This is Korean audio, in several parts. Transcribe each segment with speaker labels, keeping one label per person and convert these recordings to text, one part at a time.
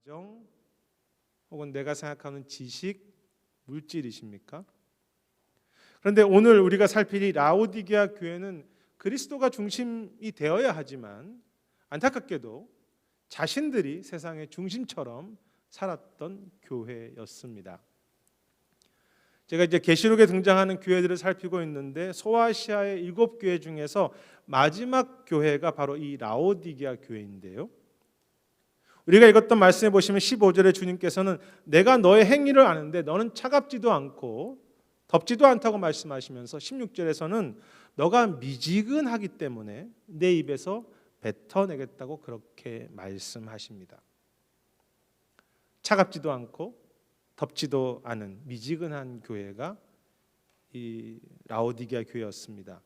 Speaker 1: 가정 혹은 내가 생각하는 지식, 물질이십니까? 그런데 오늘 우리가 살필 이 라오디게아 교회는 그리스도가 중심이 되어야 하지만 안타깝게도 자신들이 세상의 중심처럼 살았던 교회였습니다. 제가 이제 계시록에 등장하는 교회들을 살피고 있는데 소아시아의 일곱 교회 중에서 마지막 교회가 바로 이 라오디게아 교회인데요. 우리가 읽었던 말씀에 보시면 15절에 주님께서는 내가 너의 행위를 아는데 너는 차갑지도 않고 덥지도 않다고 말씀하시면서 16절에서는 너가 미지근하기 때문에 내 입에서 뱉어내겠다고 그렇게 말씀하십니다. 차갑지도 않고 덥지도 않은 미지근한 교회가 이 라오디게아 교회였습니다.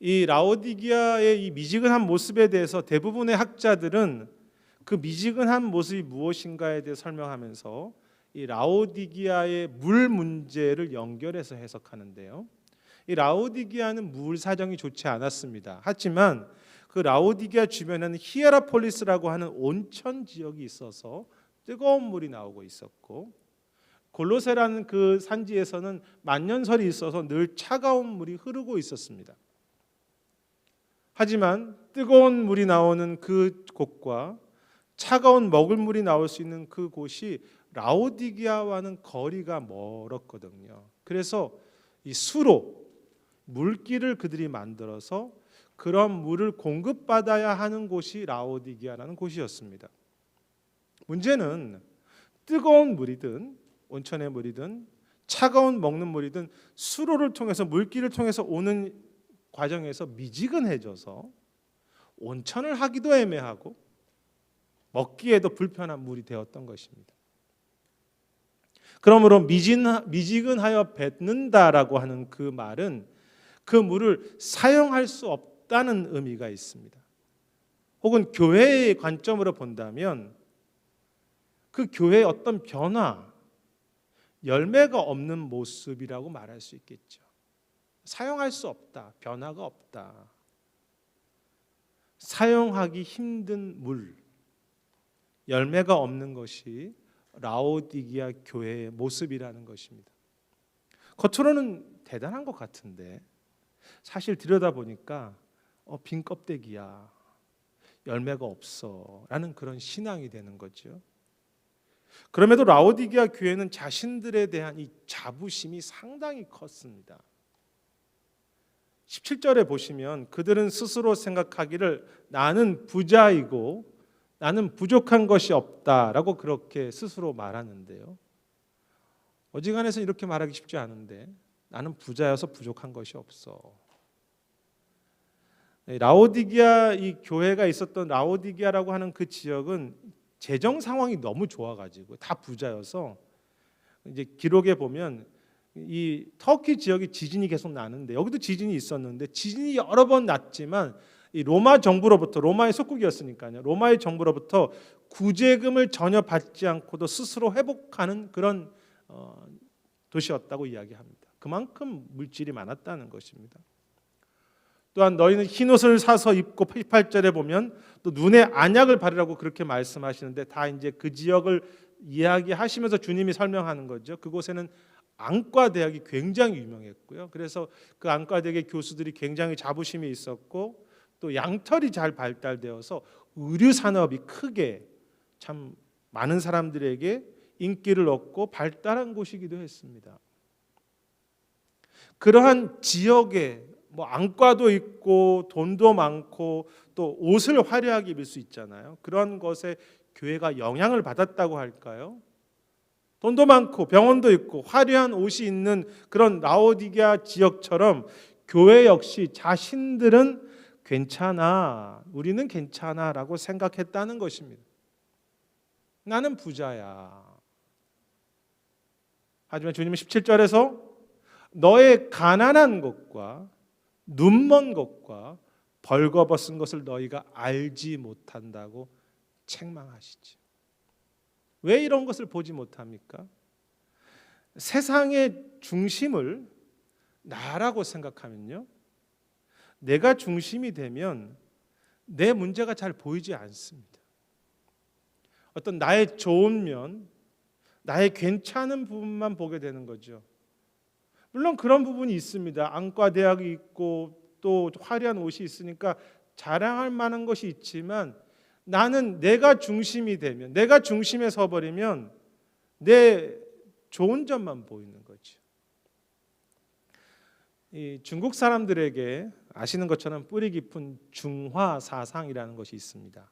Speaker 1: 이 라오디게아의 이 미지근한 모습에 대해서 대부분의 학자들은 그 미지근한 모습이 무엇인가에 대해 설명하면서 이 라오디기아의 물 문제를 연결해서 해석하는데요. 이 라오디기아는 물 사정이 좋지 않았습니다. 하지만 그 라오디기아 주변에는 히에라폴리스라고 하는 온천 지역이 있어서 뜨거운 물이 나오고 있었고 골로세라는 그 산지에서는 만년설이 있어서 늘 차가운 물이 흐르고 있었습니다. 하지만 뜨거운 물이 나오는 그 곳과 차가운 먹을 물이 나올 수 있는 그 곳이 라오디기아와는 거리가 멀었거든요. 그래서 이 수로 물길을 그들이 만들어서 그런 물을 공급받아야 하는 곳이 라오디기아라는 곳이었습니다. 문제는 뜨거운 물이든 온천의 물이든 차가운 먹는 물이든 수로를 통해서 물길을 통해서 오는 과정에서 미지근해져서 온천을 하기도 애매하고 먹기에도 불편한 물이 되었던 것입니다. 그러므로 미지근하여 뱉는다라고 하는 그 말은 그 물을 사용할 수 없다는 의미가 있습니다. 혹은 교회의 관점으로 본다면 그 교회의 어떤 변화, 열매가 없는 모습이라고 말할 수 있겠죠. 사용할 수 없다, 변화가 없다. 사용하기 힘든 물, 열매가 없는 것이 라오디기아 교회의 모습이라는 것입니다. 겉으로는 대단한 것 같은데 사실 들여다 보니까 어, 빈 껍데기야 열매가 없어라는 그런 신앙이 되는 거죠. 그럼에도 라오디기아 교회는 자신들에 대한 이 자부심이 상당히 컸습니다. 17절에 보시면 그들은 스스로 생각하기를 나는 부자이고 나는 부족한 것이 없다라고 그렇게 스스로 말하는데요. 어지간해서 이렇게 말하기 쉽지 않은데 나는 부자여서 부족한 것이 없어. 라오디기아 이 교회가 있었던 라오디기아라고 하는 그 지역은 재정 상황이 너무 좋아가지고 다 부자여서 이제 기록에 보면 이 터키 지역이 지진이 계속 나는데 여기도 지진이 있었는데 지진이 여러 번 났지만 이 로마 정부로부터 로마의 속국이었으니까요. 로마의 정부로부터 구제금을 전혀 받지 않고도 스스로 회복하는 그런 어, 도시였다고 이야기합니다. 그만큼 물질이 많았다는 것입니다. 또한 너희는 흰 옷을 사서 입고 88절에 보면 또 눈에 안약을 바르라고 그렇게 말씀하시는데 다 이제 그 지역을 이야기하시면서 주님이 설명하는 거죠. 그곳에는 안과 대학이 굉장히 유명했고요. 그래서 그 안과 대학의 교수들이 굉장히 자부심이 있었고 또 양털이 잘 발달되어서 의류 산업이 크게 참 많은 사람들에게 인기를 얻고 발달한 곳이기도 했습니다. 그러한 지역에 뭐 안과도 있고 돈도 많고 또 옷을 화려하게 입을 수 있잖아요. 그런 것에 교회가 영향을 받았다고 할까요? 돈도 많고 병원도 있고 화려한 옷이 있는 그런 라오디게아 지역처럼 교회 역시 자신들은 괜찮아. 우리는 괜찮아 라고 생각했다는 것입니다. 나는 부자야. 하지만 주님은 17절에서 너의 가난한 것과 눈먼 것과 벌거벗은 것을 너희가 알지 못한다고 책망하시지. 왜 이런 것을 보지 못합니까? 세상의 중심을 나라고 생각하면요. 내가 중심이 되면 내 문제가 잘 보이지 않습니다. 어떤 나의 좋은 면, 나의 괜찮은 부분만 보게 되는 거죠. 물론 그런 부분이 있습니다. 안과 대학이 있고 또 화려한 옷이 있으니까 자랑할 만한 것이 있지만 나는 내가 중심이 되면 내가 중심에 서버리면 내 좋은 점만 보이는 거죠. 이 중국 사람들에게 아시는 것처럼 뿌리 깊은 중화 사상이라는 것이 있습니다.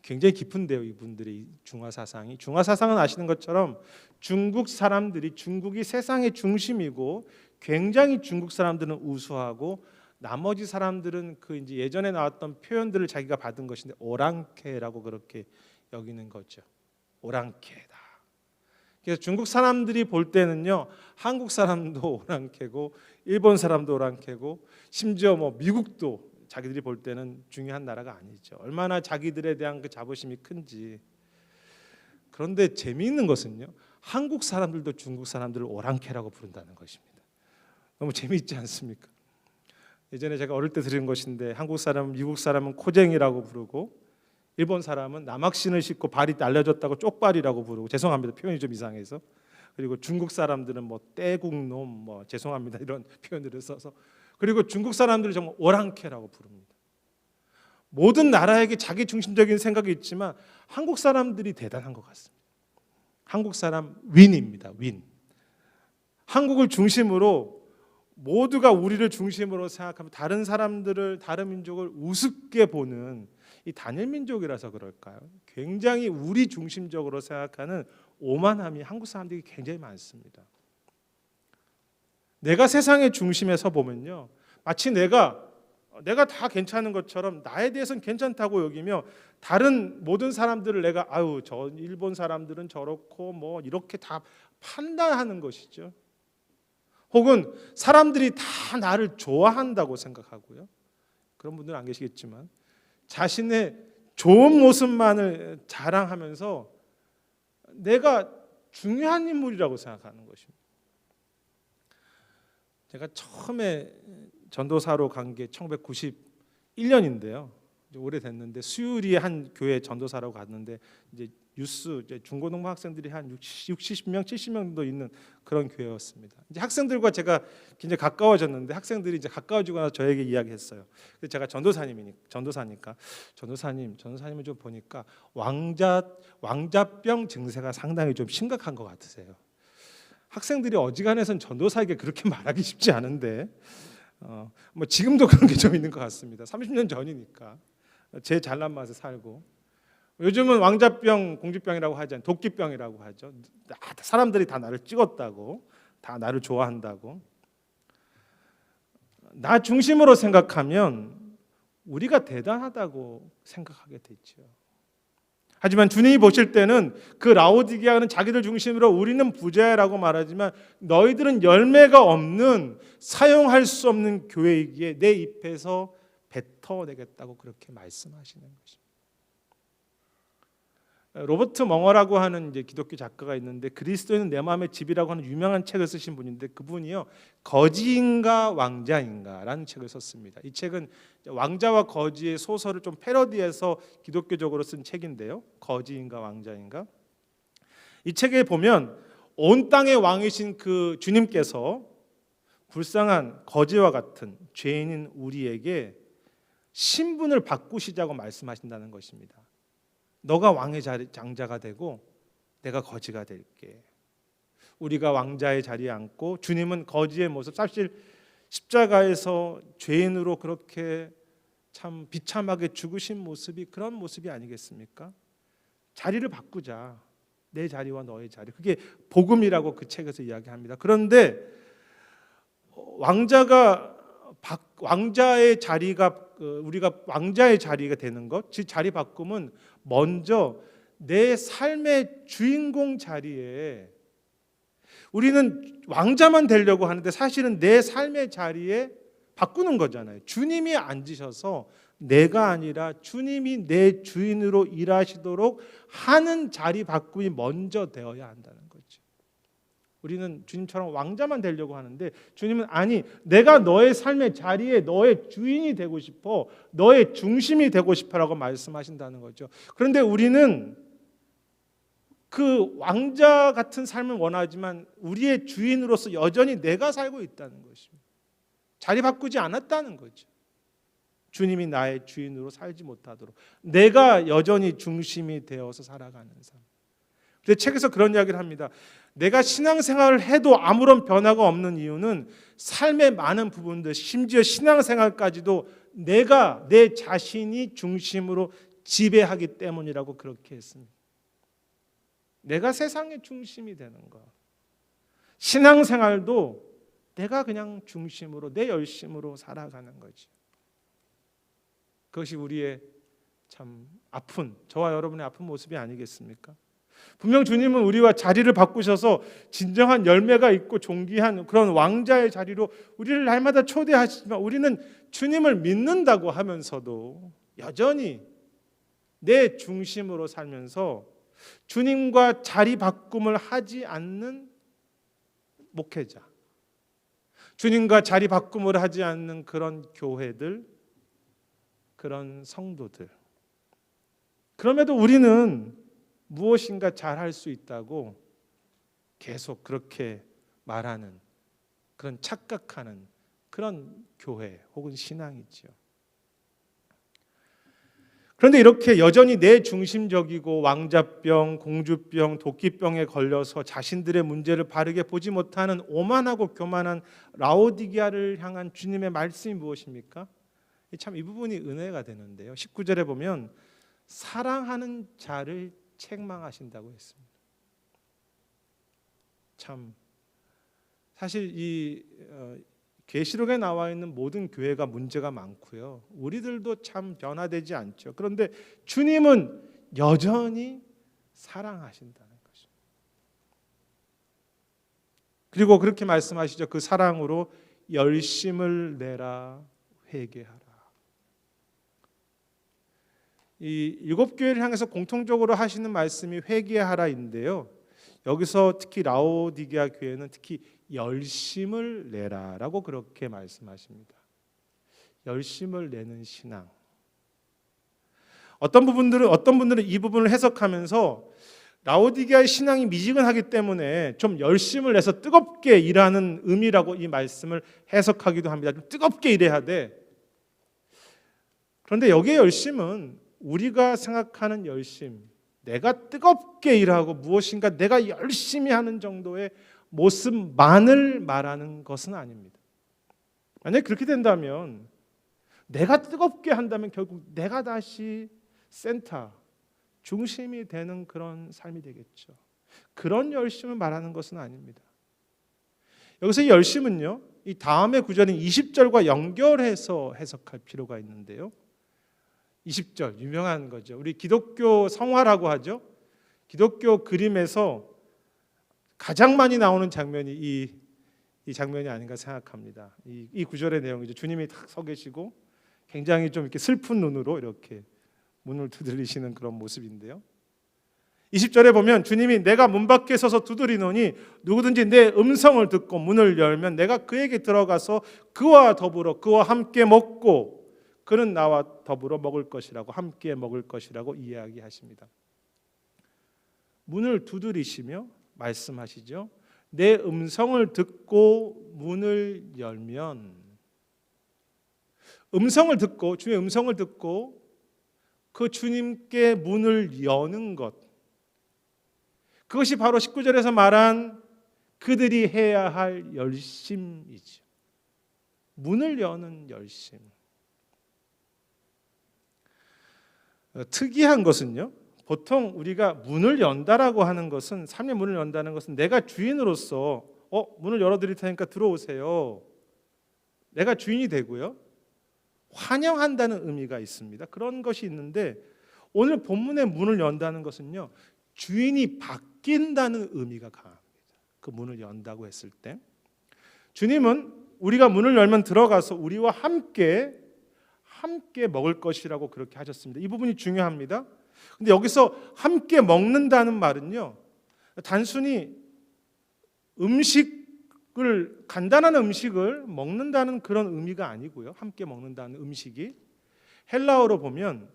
Speaker 1: 굉장히 깊은데요, 이분들이 중화 사상이. 중화 사상은 아시는 것처럼 중국 사람들이 중국이 세상의 중심이고 굉장히 중국 사람들은 우수하고 나머지 사람들은 그 이제 예전에 나왔던 표현들을 자기가 받은 것인데 오랑캐라고 그렇게 여기는 거죠. 오랑캐다. 그래서 중국 사람들이 볼 때는요, 한국 사람도 오랑캐고 일본 사람도 오랑캐고 심지어 뭐 미국도 자기들이 볼 때는 중요한 나라가 아니죠. 얼마나 자기들에 대한 그 자부심이 큰지. 그런데 재미있는 것은요, 한국 사람들도 중국 사람들을 오랑캐라고 부른다는 것입니다. 너무 재미있지 않습니까? 예전에 제가 어릴 때 들은 것인데 한국 사람은 미국 사람은 코쟁이라고 부르고 일본 사람은 남학신을 신고 발이 날려졌다고 쪽발이라고 부르고 죄송합니다 표현이 좀 이상해서 그리고 중국 사람들은 뭐 떼국놈 뭐 죄송합니다 이런 표현들을 써서 그리고 중국 사람들은 정말 오랑캐라고 부릅니다. 모든 나라에게 자기 중심적인 생각이 있지만 한국 사람들이 대단한 것 같습니다. 한국 사람 윈입니다. 윈. 한국을 중심으로 모두가 우리를 중심으로 생각하면 다른 사람들을 다른 민족을 우습게 보는 이 단일 민족이라서 그럴까요? 굉장히 우리 중심적으로 생각하는 오만함이 한국 사람들이 굉장히 많습니다. 내가 세상의 중심에 서 보면요, 마치 내가 내가 다 괜찮은 것처럼 나에 대해서는 괜찮다고 여기며 다른 모든 사람들을 내가 아유 저 일본 사람들은 저렇고 뭐 이렇게 다 판단하는 것이죠. 혹은 사람들이 다 나를 좋아한다고 생각하고요. 그런 분들은 안 계시겠지만 자신의 좋은 모습만을 자랑하면서 내가 중요한 인물이라고 생각하는 것입니다. 제가 처음에 전도사로 간 게 1991년인데요. 오래됐는데 수유리의 한 교회 전도사라고 갔는데 이제 유스 이제 중고등부 학생들이 한 60, 60명, 70명 정도 있는 그런 교회였습니다. 이제 학생들과 제가 굉장히 가까워졌는데 학생들이 이제 가까워지고 나서 저에게 이야기했어요. 그래서 제가 전도사님이니 전도사니까 전도사님, 전도사님을 좀 보니까 왕자 왕자병 증세가 상당히 좀 심각한 것 같으세요. 학생들이 어지간해선 전도사에게 그렇게 말하기 쉽지 않은데 어, 뭐 지금도 그런 게 좀 있는 것 같습니다. 30년 전이니까 제 잘난 맛에 살고 요즘은 왕자병, 공주병이라고 하지 않 도끼병이라고 하죠. 사람들이 다 나를 찍었다고, 다 나를 좋아한다고. 나 중심으로 생각하면 우리가 대단하다고 생각하게 되죠. 하지만 주님이 보실 때는 그 라오디게아는 자기들 중심으로 우리는 부자라고 말하지만 너희들은 열매가 없는 사용할 수 없는 교회이기에 내 입에서 뱉어내겠다고 그렇게 말씀하시는 것입니다. 로버트 멍어라고 하는 이제 기독교 작가가 있는데 그리스도인은 내 마음의 집이라고 하는 유명한 책을 쓰신 분인데 그분이요 거지인가 왕자인가라는 책을 썼습니다. 이 책은 왕자와 거지의 소설을 좀 패러디해서 기독교적으로 쓴 책인데요. 거지인가 왕자인가 이 책에 보면 온 땅의 왕이신 그 주님께서 불쌍한 거지와 같은 죄인인 우리에게 신분을 바꾸시자고 말씀하신다는 것입니다. 너가 왕의 자리, 장자가 되고 내가 거지가 될게. 우리가 왕자의 자리에 앉고 주님은 거지의 모습 사실 십자가에서 죄인으로 그렇게 참 비참하게 죽으신 모습이 그런 모습이 아니겠습니까? 자리를 바꾸자. 내 자리와 너의 자리. 그게 복음이라고 그 책에서 이야기합니다. 그런데 왕자가 왕자의 자리가 그 우리가 왕자의 자리가 되는 것, 즉 자리 바꿈은 먼저 내 삶의 주인공 자리에 우리는 왕자만 되려고 하는데 사실은 내 삶의 자리에 바꾸는 거잖아요. 주님이 앉으셔서 내가 아니라 주님이 내 주인으로 일하시도록 하는 자리 바꿈이 먼저 되어야 한다는. 우리는 주님처럼 왕자만 되려고 하는데 주님은 아니 내가 너의 삶의 자리에 너의 주인이 되고 싶어 너의 중심이 되고 싶어라고 말씀하신다는 거죠. 그런데 우리는 그 왕자 같은 삶을 원하지만 우리의 주인으로서 여전히 내가 살고 있다는 것입니다. 자리 바꾸지 않았다는 거죠. 주님이 나의 주인으로 살지 못하도록 내가 여전히 중심이 되어서 살아가는 삶. 근데 책에서 그런 이야기를 합니다. 내가 신앙생활을 해도 아무런 변화가 없는 이유는 삶의 많은 부분들, 심지어 신앙생활까지도 내가 내 자신이 중심으로 지배하기 때문이라고 그렇게 했습니다. 내가 세상의 중심이 되는 거. 신앙생활도 내가 그냥 중심으로 내 열심으로 살아가는 거지. 그것이 우리의 참 아픈 저와 여러분의 아픈 모습이 아니겠습니까? 분명 주님은 우리와 자리를 바꾸셔서 진정한 열매가 있고 존귀한 그런 왕자의 자리로 우리를 날마다 초대하시지만 우리는 주님을 믿는다고 하면서도 여전히 내 중심으로 살면서 주님과 자리 바꿈을 하지 않는 목회자, 주님과 자리 바꿈을 하지 않는 그런 교회들, 그런 성도들. 그럼에도 우리는 무엇인가 잘 할 수 있다고 계속 그렇게 말하는 그런 착각하는 그런 교회 혹은 신앙이지요. 그런데 이렇게 여전히 내 중심적이고 왕자병, 공주병, 도끼병에 걸려서 자신들의 문제를 바르게 보지 못하는 오만하고 교만한 라오디기아를 향한 주님의 말씀이 무엇입니까? 참 이 부분이 은혜가 되는데요. 19절에 보면 사랑하는 자를 책망하신다고 했습니다. 참 사실 이 어, 계시록에 나와 있는 모든 교회가 문제가 많고요. 우리들도 참 변화되지 않죠. 그런데 주님은 여전히 사랑하신다는 것입니다. 그리고 그렇게 말씀하시죠. 그 사랑으로 열심을 내라 회개하라. 이 일곱 교회를 향해서 공통적으로 하시는 말씀이 회개하라인데요. 여기서 특히 라오디게아 교회는 특히 열심을 내라라고 그렇게 말씀하십니다. 열심을 내는 신앙. 어떤 부분들은 어떤 분들은 이 부분을 해석하면서 라오디게아의 신앙이 미지근하기 때문에 좀 열심을 내서 뜨겁게 일하는 의미라고 이 말씀을 해석하기도 합니다. 좀 뜨겁게 일해야 돼. 그런데 여기의 열심은 우리가 생각하는 열심, 내가 뜨겁게 일하고 무엇인가 내가 열심히 하는 정도의 모습만을 말하는 것은 아닙니다. 만약 그렇게 된다면 내가 뜨겁게 한다면 결국 내가 다시 센터, 중심이 되는 그런 삶이 되겠죠. 그런 열심을 말하는 것은 아닙니다. 여기서 이 열심은요, 이 다음의 구절인 20절과 연결해서 해석할 필요가 있는데요. 20절 유명한 거죠. 우리 기독교 성화라고 하죠. 기독교 그림에서 가장 많이 나오는 장면이 이, 이 장면이 아닌가 생각합니다. 이, 이 구절의 내용이죠. 주님이 탁 서 계시고 굉장히 좀 이렇게 슬픈 눈으로 이렇게 문을 두드리시는 그런 모습인데요. 20절에 보면 주님이 내가 문 밖에 서서 두드리노니 누구든지 내 음성을 듣고 문을 열면 내가 그에게 들어가서 그와 더불어 그와 함께 먹고 그는 나와 더불어 먹을 것이라고 함께 먹을 것이라고 이야기하십니다. 문을 두드리시며 말씀하시죠. 내 음성을 듣고 문을 열면 음성을 듣고 주의 음성을 듣고 그 주님께 문을 여는 것 그것이 바로 19절에서 말한 그들이 해야 할 열심이죠. 문을 여는 열심. 어, 특이한 것은요. 보통 우리가 문을 연다라고 하는 것은 삶의 문을 연다는 것은 내가 주인으로서 어 문을 열어드릴 테니까 들어오세요. 내가 주인이 되고요. 환영한다는 의미가 있습니다. 그런 것이 있는데 오늘 본문의 문을 연다는 것은요. 주인이 바뀐다는 의미가 강합니다. 그 문을 연다고 했을 때 주님은 우리가 문을 열면 들어가서 우리와 함께 함께 먹을 것이라고 그렇게 하셨습니다. 이 부분이 중요합니다. 근데 여기서 함께 먹는다는 말은요. 단순히 음식을 간단한 음식을 먹는다는 그런 의미가 아니고요. 함께 먹는다는 음식이 헬라어로 보면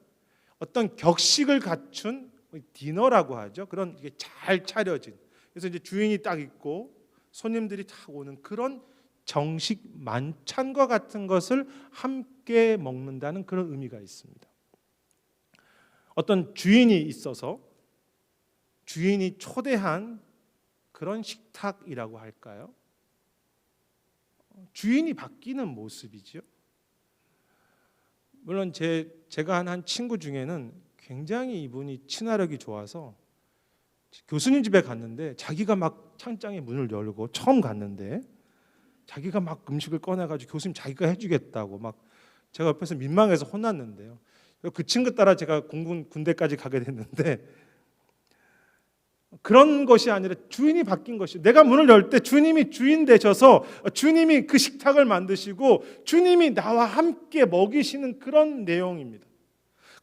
Speaker 1: 어떤 격식을 갖춘 디너라고 하죠. 그런 이게 잘 차려진. 그래서 이제 주인이 딱 있고 손님들이 다 오는 그런 정식 만찬과 같은 것을 함께 먹는다는 그런 의미가 있습니다. 어떤 주인이 있어서 주인이 초대한 그런 식탁이라고 할까요? 주인이 바뀌는 모습이죠. 물론 제 제가 한, 한 친구 중에는 굉장히 이분이 친화력이 좋아서 교수님 집에 갔는데 자기가 막 창장에 문을 열고 처음 갔는데 자기가 막 음식을 꺼내가지고 교수님 자기가 해주겠다고 막 제가 옆에서 민망해서 혼났는데요. 그 친구 따라 제가 공군 군대까지 가게 됐는데 그런 것이 아니라 주인이 바뀐 것이 내가 문을 열 때 주님이 주인 되셔서 주님이 그 식탁을 만드시고 주님이 나와 함께 먹이시는 그런 내용입니다.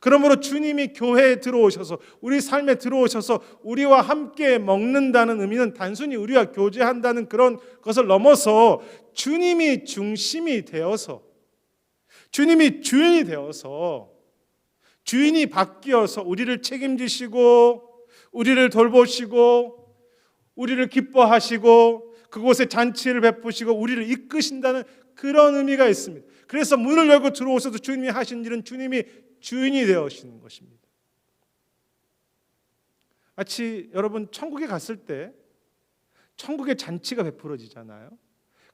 Speaker 1: 그러므로 주님이 교회에 들어오셔서 우리 삶에 들어오셔서 우리와 함께 먹는다는 의미는 단순히 우리와 교제한다는 그런 것을 넘어서 주님이 중심이 되어서 주님이 주인이 되어서 주인이 바뀌어서 우리를 책임지시고 우리를 돌보시고 우리를 기뻐하시고 그곳에 잔치를 베푸시고 우리를 이끄신다는 그런 의미가 있습니다. 그래서 문을 열고 들어오셔도 주님이 하신 일은 주님이 주인이 되어시는 것입니다. 마치 여러분 천국에 갔을 때 천국의 잔치가 베풀어지잖아요.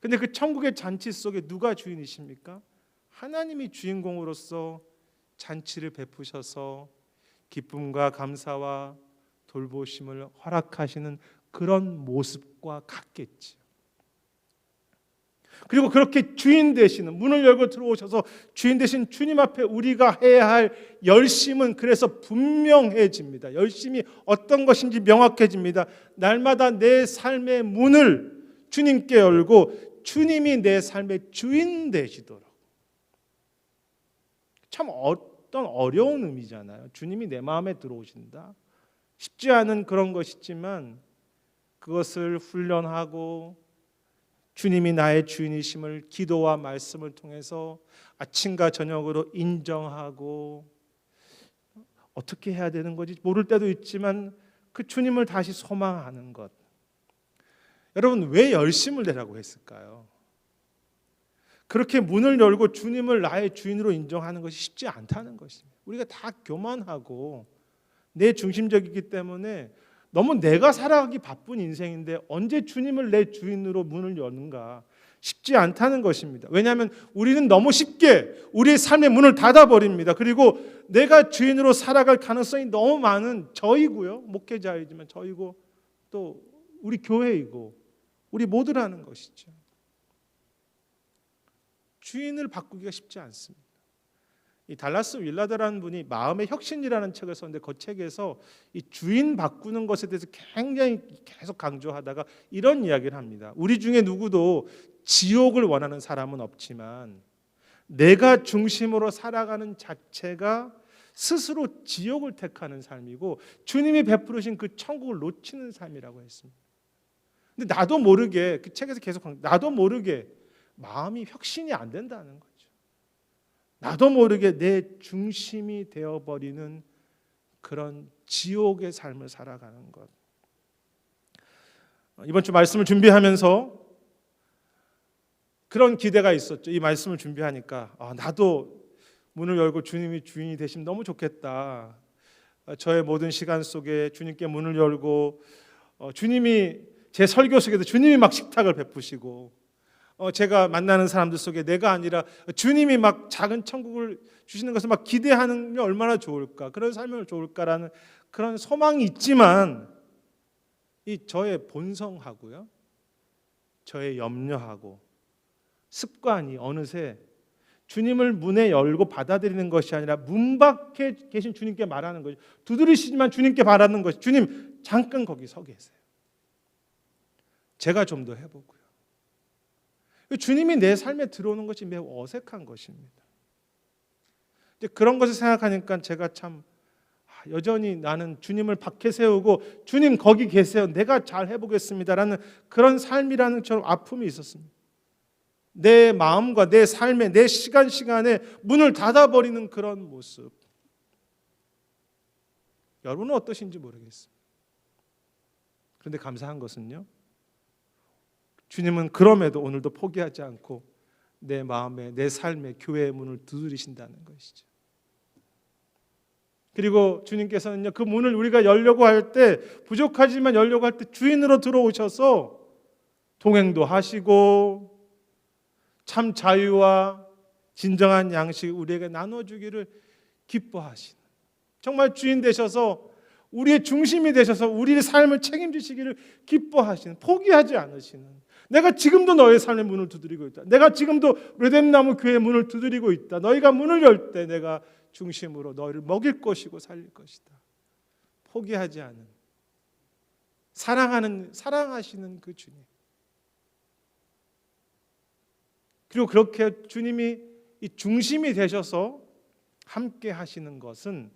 Speaker 1: 근데 그 천국의 잔치 속에 누가 주인이십니까? 하나님이 주인공으로서 잔치를 베푸셔서 기쁨과 감사와 돌보심을 허락하시는 그런 모습과 같겠지. 그리고 그렇게 주인 되시는 문을 열고 들어오셔서 주인 되신 주님 앞에 우리가 해야 할 열심은 그래서 분명해집니다. 열심이 어떤 것인지 명확해집니다. 날마다 내 삶의 문을 주님께 열고 주님이 내 삶의 주인 되시도록. 참 어떤 어려운 의미잖아요. 주님이 내 마음에 들어오신다. 쉽지 않은 그런 것이지만 그것을 훈련하고 주님이 나의 주인이심을 기도와 말씀을 통해서 아침과 저녁으로 인정하고 어떻게 해야 되는 거지 모를 때도 있지만 그 주님을 다시 소망하는 것. 여러분 왜 열심을 내라고 했을까요? 그렇게 문을 열고 주님을 나의 주인으로 인정하는 것이 쉽지 않다는 것입니다. 우리가 다 교만하고 내 중심적이기 때문에 너무 내가 살아가기 바쁜 인생인데 언제 주님을 내 주인으로 문을 여는가 쉽지 않다는 것입니다. 왜냐하면 우리는 너무 쉽게 우리의 삶의 문을 닫아버립니다. 그리고 내가 주인으로 살아갈 가능성이 너무 많은 저이고요. 목회자이지만 저이고 또 우리 교회이고 우리 모두라는 것이죠. 주인을 바꾸기가 쉽지 않습니다. 이 달라스 윌라드라는 분이 마음의 혁신이라는 책을 썼는데 그 책에서 이 주인 바꾸는 것에 대해서 굉장히 계속 강조하다가 이런 이야기를 합니다. 우리 중에 누구도 지옥을 원하는 사람은 없지만 내가 중심으로 살아가는 자체가 스스로 지옥을 택하는 삶이고 주님이 베푸르신 그 천국을 놓치는 삶이라고 했습니다. 근데 나도 모르게 그 책에서 계속 나도 모르게 마음이 혁신이 안 된다는 거죠. 나도 모르게 내 중심이 되어버리는 그런 지옥의 삶을 살아가는 것. 이번 주 말씀을 준비하면서 그런 기대가 있었죠. 이 말씀을 준비하니까 아, 나도 문을 열고 주님이 주인이 되시면 너무 좋겠다. 저의 모든 시간 속에 주님께 문을 열고 어, 주님이 제 설교 속에도 주님이 막 식탁을 베푸시고 어, 제가 만나는 사람들 속에 내가 아니라 주님이 막 작은 천국을 주시는 것을 막 기대하는 게 얼마나 좋을까 그런 삶이 좋을까라는 그런 소망이 있지만 이 저의 본성하고요 저의 염려하고 습관이 어느새 주님을 문에 열고 받아들이는 것이 아니라 문 밖에 계신 주님께 말하는 거죠. 두드리시지만 주님께 바라는 것이 주님 잠깐 거기 서 계세요. 제가 좀 더 해보고요. 주님이 내 삶에 들어오는 것이 매우 어색한 것입니다. 이제 그런 것을 생각하니까 제가 참 아, 여전히 나는 주님을 밖에 세우고 주님 거기 계세요. 내가 잘 해보겠습니다라는 그런 삶이라는 저 아픔이 있었습니다. 내 마음과 내 삶에 내 시간 시간에 문을 닫아버리는 그런 모습. 여러분은 어떠신지 모르겠습니다. 그런데 감사한 것은요. 주님은 그럼에도 오늘도 포기하지 않고 내 마음에 내 삶에 교회의 문을 두드리신다는 것이죠. 그리고 주님께서는요 그 문을 우리가 열려고 할 때 부족하지만 열려고 할 때 주인으로 들어오셔서 동행도 하시고 참 자유와 진정한 양식 우리에게 나눠주기를 기뻐하시는 정말 주인 되셔서 우리의 중심이 되셔서 우리의 삶을 책임지시기를 기뻐하시는 포기하지 않으시는 내가 지금도 너의 삶의 문을 두드리고 있다. 내가 지금도 레뎀나무 교회의 문을 두드리고 있다. 너희가 문을 열 때 내가 중심으로 너희를 먹일 것이고 살릴 것이다. 포기하지 않은 사랑하는 사랑하시는 그 주님. 그리고 그렇게 주님이 이 중심이 되셔서 함께 하시는 것은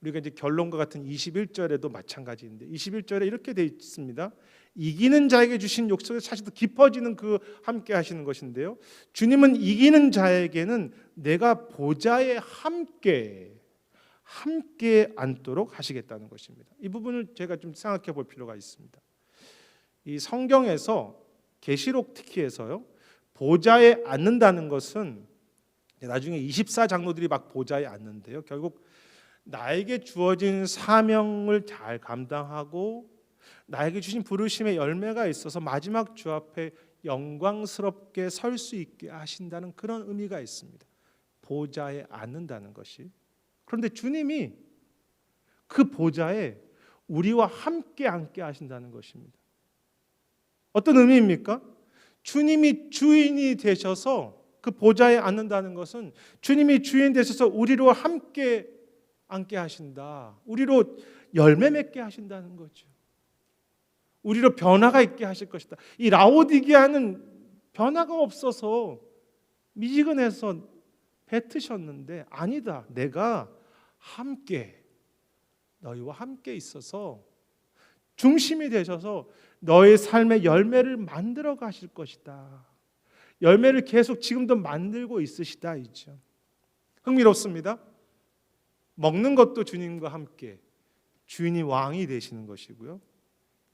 Speaker 1: 우리가 이제 결론과 같은 21절에도 마찬가지인데 21절에 이렇게 되어 있습니다. 이기는 자에게 주신 욕석에 사실 더 깊어지는 그 함께 하시는 것인데요. 주님은 이기는 자에게는 내가 보좌에 함께 함께 앉도록 하시겠다는 것입니다. 이 부분을 제가 좀 생각해 볼 필요가 있습니다. 이 성경에서 계시록 특히에서요. 보좌에 앉는다는 것은 나중에 24 장로들이 막 보좌에 앉는데요. 결국 나에게 주어진 사명을 잘 감당하고 나에게 주신 부르심의 열매가 있어서 마지막 주 앞에 영광스럽게 설 수 있게 하신다는 그런 의미가 있습니다. 보좌에 앉는다는 것이. 그런데 주님이 그 보좌에 우리와 함께 앉게 하신다는 것입니다. 어떤 의미입니까? 주님이 주인이 되셔서 그 보좌에 앉는다는 것은 주님이 주인 되셔서 우리로 함께 앉게 하신다. 우리로 열매 맺게 하신다는 거죠. 우리로 변화가 있게 하실 것이다. 이 라오디게아는 변화가 없어서 미지근해서 뱉으셨는데 아니다. 내가 함께 너희와 함께 있어서 중심이 되셔서 너의 삶의 열매를 만들어 가실 것이다. 열매를 계속 지금도 만들고 있으시다 이죠. 흥미롭습니다. 먹는 것도 주님과 함께 주인이 왕이 되시는 것이고요.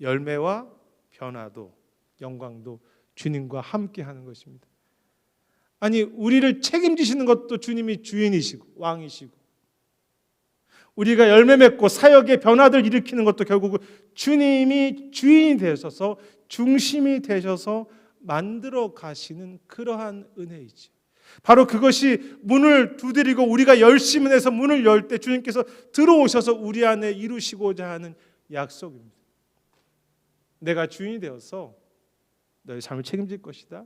Speaker 1: 열매와 변화도 영광도 주님과 함께 하는 것입니다. 아니 우리를 책임지시는 것도 주님이 주인이시고 왕이시고 우리가 열매 맺고 사역의 변화들 일으키는 것도 결국 주님이 주인이 되셔서 중심이 되셔서 만들어 가시는 그러한 은혜이죠. 바로 그것이 문을 두드리고 우리가 열심히 해서 문을 열 때 주님께서 들어오셔서 우리 안에 이루시고자 하는 약속입니다. 내가 주인이 되어서 너의 삶을 책임질 것이다.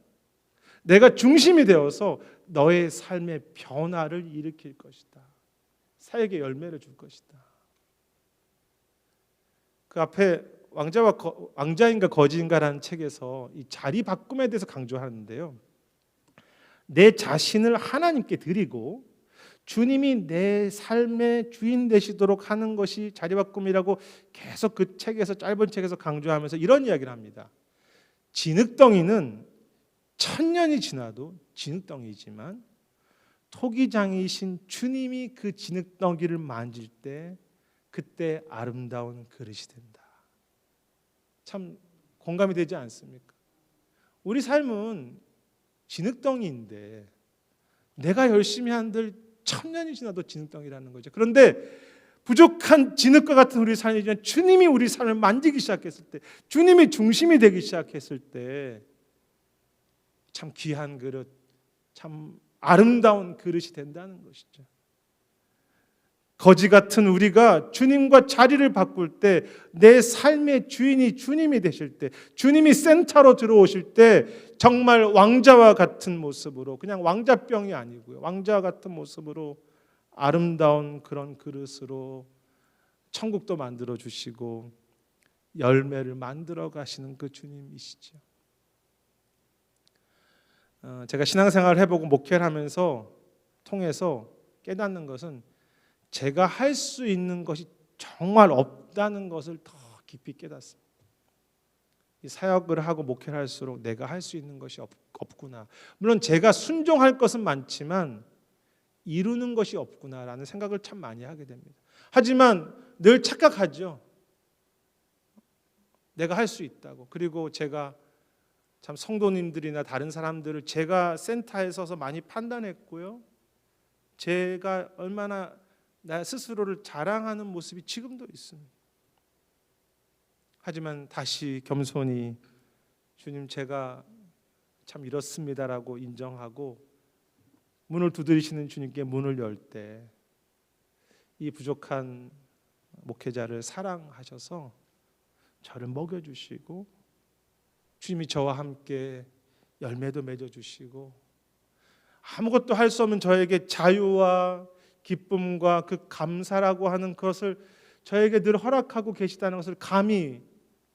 Speaker 1: 내가 중심이 되어서 너의 삶의 변화를 일으킬 것이다. 사역의 열매를 줄 것이다. 그 앞에 왕자와 거, 왕자인가 거지인가라는 책에서 이 자리 바꿈에 대해서 강조하는데요. 내 자신을 하나님께 드리고 주님이 내 삶의 주인 되시도록 하는 것이 자리바꿈이라고 계속 그 책에서 짧은 책에서 강조하면서 이런 이야기를 합니다. 진흙덩이는 천년이 지나도 진흙덩이지만 토기장이신 주님이 그 진흙덩이를 만질 때 그때 아름다운 그릇이 된다. 참 공감이 되지 않습니까? 우리 삶은 진흙덩이인데 내가 열심히 한들 천년이 지나도 진흙덩이라는 거죠. 그런데 부족한 진흙과 같은 우리 삶이지만 주님이 우리 삶을 만지기 시작했을 때, 주님이 중심이 되기 시작했을 때, 참 귀한 그릇, 참 아름다운 그릇이 된다는 것이죠. 거지 같은 우리가 주님과 자리를 바꿀 때, 내 삶의 주인이 주님이 되실 때, 주님이 센터로 들어오실 때, 정말 왕자와 같은 모습으로, 그냥 왕자병이 아니고요. 왕자와 같은 모습으로 아름다운 그런 그릇으로 천국도 만들어 주시고, 열매를 만들어 가시는 그 주님이시죠. 어, 제가 신앙생활을 해보고 목회를 하면서 통해서 깨닫는 것은 제가 할 수 있는 것이 정말 없다는 것을 더 깊이 깨닫습니다. 이 사역을 하고 목회를 할수록 내가 할 수 있는 것이 없, 없구나. 물론 제가 순종할 것은 많지만 이루는 것이 없구나라는 생각을 참 많이 하게 됩니다. 하지만 늘 착각하죠. 내가 할 수 있다고. 그리고 제가 참 성도님들이나 다른 사람들을 제가 센터에 서서 많이 판단했고요. 제가 얼마나 나 스스로를 자랑하는 모습이 지금도 있습니다. 하지만 다시 겸손히 주님 제가 참 이렇습니다라고 인정하고 문을 두드리시는 주님께 문을 열 때 이 부족한 목회자를 사랑하셔서 저를 먹여 주시고 주님이 저와 함께 열매도 맺어 주시고 아무것도 할 수 없는 저에게 자유와 기쁨과 그 감사라고 하는 것을 저에게 늘 허락하고 계시다는 것을 감히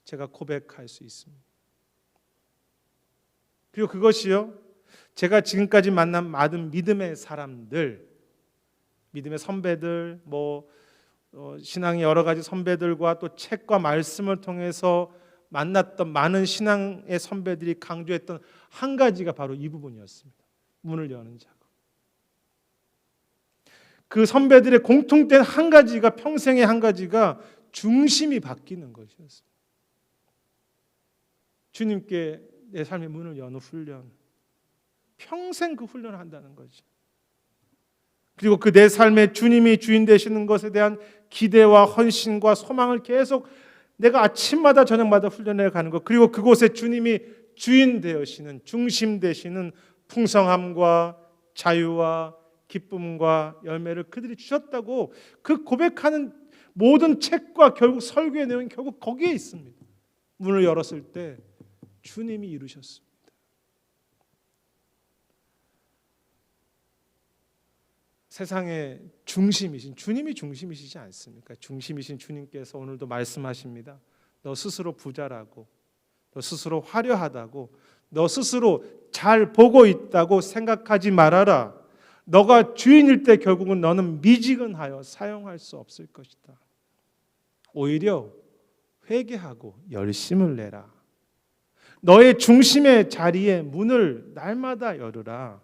Speaker 1: 제가 고백할 수 있습니다. 그리고 그것이요. 제가 지금까지 만난 많은 믿음의 사람들, 믿음의 선배들, 뭐 어, 신앙의 여러 가지 선배들과 또 책과 말씀을 통해서 만났던 많은 신앙의 선배들이 강조했던 한 가지가 바로 이 부분이었습니다. 문을 여는 작업. 그 선배들의 공통된 한 가지가 평생의 한 가지가 중심이 바뀌는 것이었습니다. 주님께 내 삶의 문을 여는 훈련. 평생 그 훈련을 한다는 거죠. 그리고 그 내 삶의 주님이 주인 되시는 것에 대한 기대와 헌신과 소망을 계속 내가 아침마다 저녁마다 훈련해 가는 것. 그리고 그곳에 주님이 주인 되시는 중심 되시는 풍성함과 자유와 기쁨과 열매를 그들이 주셨다고 그 고백하는 모든 책과 결국 설교의 내용이 결국 거기에 있습니다. 문을 열었을 때 주님이 이루셨습니다. 세상의 중심이신 주님이 중심이시지 않습니까? 중심이신 주님께서 오늘도 말씀하십니다. 너 스스로 부자라고, 너 스스로 화려하다고, 너 스스로 잘 보고 있다고 생각하지 말아라. 너가 주인일 때 결국은 너는 미지근하여 사용할 수 없을 것이다. 오히려 회개하고 열심을 내라. 너의 중심의 자리에 문을 날마다 열으라.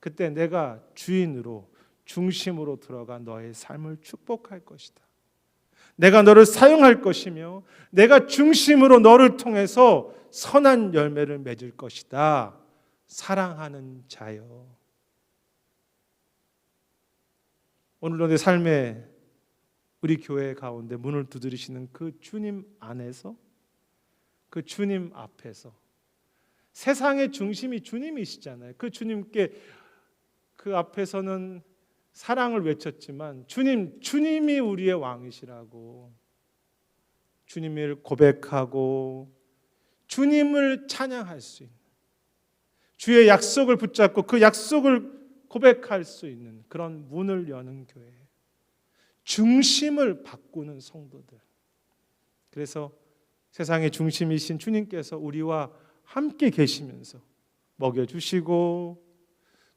Speaker 1: 그때 내가 주인으로 중심으로 들어가 너의 삶을 축복할 것이다. 내가 너를 사용할 것이며 내가 중심으로 너를 통해서 선한 열매를 맺을 것이다. 사랑하는 자여. 오늘도 내 삶에 우리 교회 가운데 문을 두드리시는 그 주님 안에서 그 주님 앞에서 세상의 중심이 주님이시잖아요. 그 주님께 그 앞에서는 사랑을 외쳤지만 주님, 주님이 우리의 왕이시라고 주님을 고백하고 주님을 찬양할 수 있는 주의 약속을 붙잡고 그 약속을 고백할 수 있는 그런 문을 여는 교회. 중심을 바꾸는 성도들. 그래서 세상의 중심이신 주님께서 우리와 함께 계시면서 먹여주시고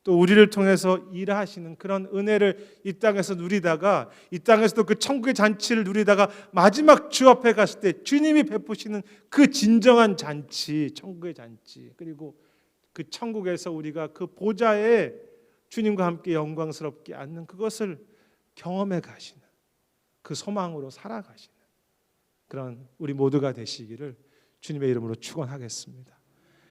Speaker 1: 또 우리를 통해서 일하시는 그런 은혜를 이 땅에서 누리다가 이 땅에서도 그 천국의 잔치를 누리다가 마지막 주 앞에 갔을 때 주님이 베푸시는 그 진정한 잔치, 천국의 잔치 그리고 그 천국에서 우리가 그 보좌에 주님과 함께 영광스럽게 앉는 그것을 경험해 가시는 그 소망으로 살아가시는 그런 우리 모두가 되시기를 주님의 이름으로 축원하겠습니다.